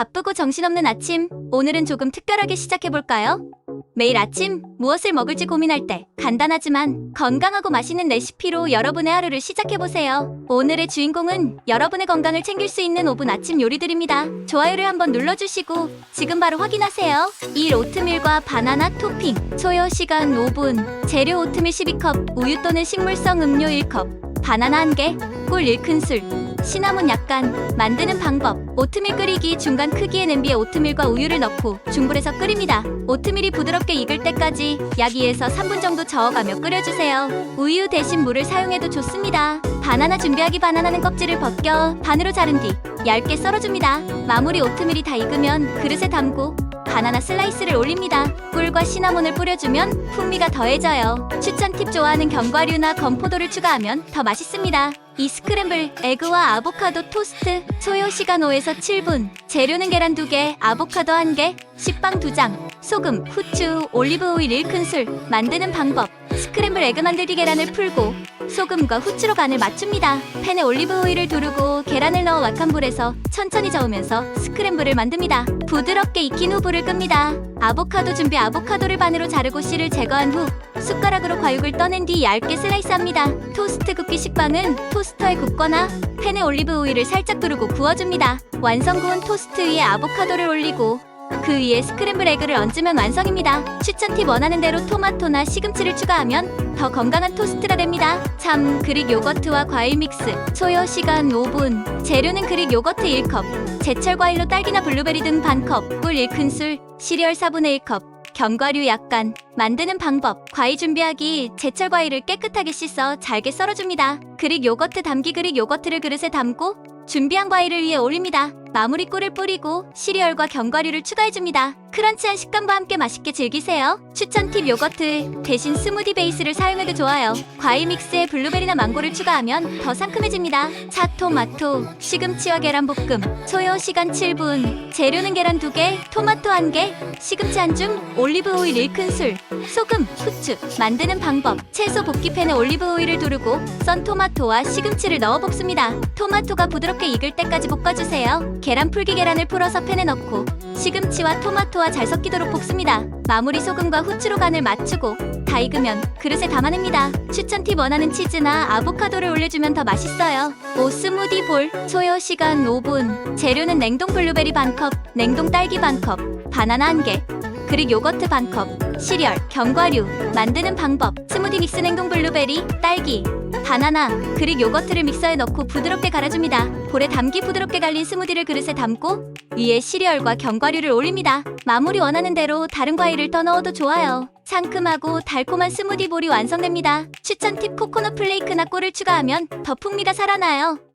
바쁘고 정신없는 아침, 오늘은 조금 특별하게 시작해볼까요? 매일 아침 무엇을 먹을지 고민할 때 간단하지만 건강하고 맛있는 레시피로 여러분의 하루를 시작해보세요. 오늘의 주인공은 여러분의 건강을 챙길 수 있는 5분 아침 요리들입니다. 좋아요를 한번 눌러주시고 지금 바로 확인하세요. 1. 오트밀과 바나나 토핑 소요 시간 5분 재료 오트밀 12컵 우유 또는 식물성 음료 1컵 바나나 1개 꿀 1큰술 시나몬 약간 만드는 방법 오트밀 끓이기 중간 크기의 냄비에 오트밀과 우유를 넣고 중불에서 끓입니다. 오트밀이 부드럽게 익을 때까지 약 2에서 3분 정도 저어가며 끓여주세요. 우유 대신 물을 사용해도 좋습니다. 바나나 준비하기 바나나는 껍질을 벗겨 반으로 자른 뒤 얇게 썰어줍니다. 마무리 오트밀이 다 익으면 그릇에 담고 바나나 슬라이스를 올립니다. 꿀과 시나몬을 뿌려주면 풍미가 더해져요. 추천 팁 좋아하는 견과류나 건포도를 추가하면 더 맛있습니다. 이 스크램블 에그와 아보카도 토스트 소요 시간 5에서 7분 재료는 계란 2개, 아보카도 1개, 식빵 2장, 소금, 후추, 올리브 오일 1큰술 만드는 방법 스크램블 에그 만들기 계란을 풀고 소금과 후추로 간을 맞춥니다. 팬에 올리브 오일을 두르고 계란을 넣어 불에서 천천히 저으면서 스크램블을 만듭니다. 부드럽게 익힌 후 불을 끕니다. 아보카도 준비 아보카도를 반으로 자르고 씨를 제거한 후 숟가락으로 과육을 떠낸 뒤 얇게 슬라이스합니다. 토스트 굽기 식빵은 토스터에 굽거나 팬에 올리브 오일을 살짝 두르고 구워줍니다. 완성 구운 토스트 위에 아보카도를 올리고 그 위에 스크램블 에그를 얹으면 완성입니다. 추천 팁 원하는 대로 토마토나 시금치를 추가하면 더 건강한 토스트가 됩니다. 참 그릭 요거트와 과일 믹스 소요 시간 5분 재료는 그릭 요거트 1컵 제철 과일로 딸기나 블루베리 등 반컵 꿀 1큰술 시리얼 4분의 1컵 견과류 약간 만드는 방법 과일 준비하기 제철 과일을 깨끗하게 씻어 잘게 썰어줍니다. 그릭 요거트 담기 그릭 요거트를 그릇에 담고 준비한 과일을 위에 올립니다. 마무리 꿀을 뿌리고 시리얼과 견과류를 추가해줍니다. 크런치한 식감과 함께 맛있게 즐기세요. 추천 팁 요거트 대신 스무디 베이스를 사용해도 좋아요. 과일 믹스에 블루베리나 망고를 추가하면 더 상큼해집니다. 차 토마토, 시금치와 계란 볶음, 소요 시간 7분. 재료는 계란 2개, 토마토 1개, 시금치 한 줌, 올리브 오일 1큰술, 소금, 후추. 만드는 방법. 채소 볶기팬에 올리브 오일을 두르고 썬 토마토와 시금치를 넣어 볶습니다. 토마토가 부드럽게 익을 때까지 볶아주세요. 계란 풀기 계란을 풀어서 팬에 넣고 시금치와 토마토와 잘 섞이도록 볶습니다. 마무리 소금과 후추로 간을 맞추고 다 익으면 그릇에 담아냅니다. 추천 팁 원하는 치즈나 아보카도를 올려주면 더 맛있어요. 오 스무디 볼 소요 시간 5분 재료는 냉동 블루베리 반컵, 냉동 딸기 반컵, 바나나 1개, 그릭 요거트 반컵, 시리얼, 견과류 만드는 방법 스무디 믹스 냉동 블루베리, 딸기, 바나나, 그릭 요거트를 믹서에 넣고 부드럽게 갈아줍니다. 볼에 담기 부드럽게 갈린 스무디를 그릇에 담고 위에 시리얼과 견과류를 올립니다. 마무리 원하는 대로 다른 과일을 더 넣어도 좋아요. 상큼하고 달콤한 스무디 볼이 완성됩니다. 추천 팁 코코넛 플레이크나 꿀을 추가하면 더 풍미가 살아나요.